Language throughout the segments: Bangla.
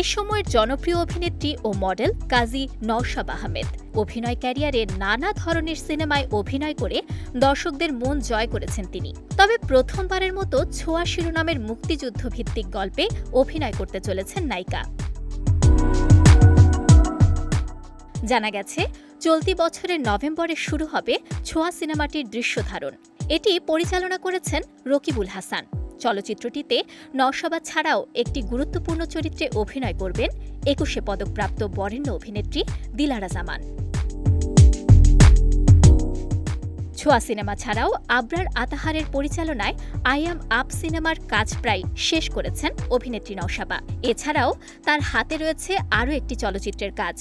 এ সময়ের জনপ্রিয় অভিনেত্রী ও মডেল কাজী নওশাব আহমেদ। অভিনয় ক্যারিয়ারে নানা ধরনের সিনেমায় অভিনয় করে দর্শকদের মন জয় করেছেন তিনি। তবে প্রথমবারের মতো ছোঁয়া শিরোনামের মুক্তিযুদ্ধ ভিত্তিক গল্পে অভিনয় করতে চলেছেন নায়িকা। জানা গেছে, চলতি বছরের নভেম্বরে শুরু হবে ছোঁয়া সিনেমাটির দৃশ্য ধারণ এটি পরিচালনা করেছেন রকিবুল হাসান। চলচ্চিত্রটিতে নওশাবা ছাড়াও একটি গুরুত্বপূর্ণ চরিত্রে অভিনয় করবেন একুশে পদকপ্রাপ্ত বরেণ্য অভিনেত্রী দিলারা জামান। ছোঁয়া সিনেমা ছাড়াও আবরার আতাহারের পরিচালনায় আই অ্যাম আপ সিনেমার কাজ প্রায় শেষ করেছেন অভিনেত্রী নওশাবা। এছাড়াও তার হাতে রয়েছে আরও একটি চলচ্চিত্রের কাজ।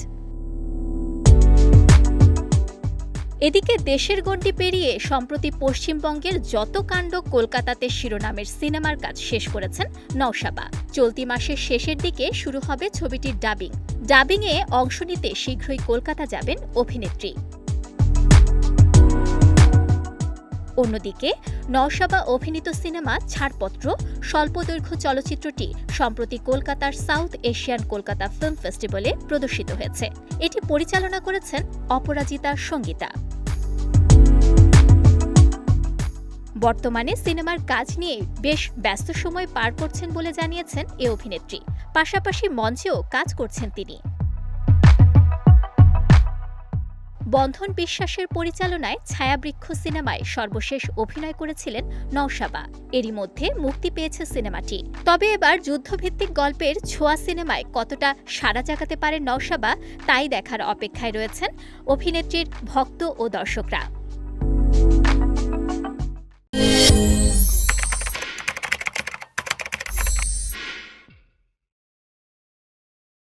এদিকে দেশের গণ্ডি পেরিয়ে সম্প্রতি পশ্চিমবঙ্গের যত কাণ্ড কলকাতাতে শিরোনামের সিনেমার কাজ শেষ করেছেন নওশাবা। চলতি মাসের শেষের দিকে শুরু হবে ছবিটির ডাবিং। ডাবিংয়ে অংশ নিতে শীঘ্রই কলকাতা যাবেন অভিনেত্রী। অন্যদিকে, নওশাবা অভিনীত সিনেমা ছাড়পত্র, স্বল্পদৈর্ঘ্য চলচ্চিত্রটি সম্প্রতি কলকাতার সাউথ এশিয়ান কলকাতা ফিল্ম ফেস্টিভ্যালে প্রদর্শিত হয়েছে। এটি পরিচালনা করেছেন অপরাজিতা সঙ্গীতা। বর্তমানে সিনেমার কাজ নিয়ে বেশ ব্যস্ত সময় পার করছেন বলে জানিয়েছেন এ অভিনেত্রী। পাশাপাশি মঞ্চেও কাজ করছেন তিনি। বন্ধন বিশ্বাসের পরিচালনায় ছায়াবৃক্ষ সিনেমায় সর্বশেষ অভিনয় করেছিলেন নওশাবা। এরই মধ্যে মুক্তি পেয়েছে সিনেমাটি। তবে এবার যুদ্ধভিত্তিক গল্পের ছোঁয়া সিনেমায় কতটা সাড়া জাগাতে পারে নওশাবা, তাই দেখার অপেক্ষায় রয়েছেন অভিনেত্রীর ভক্ত ও দর্শকরা।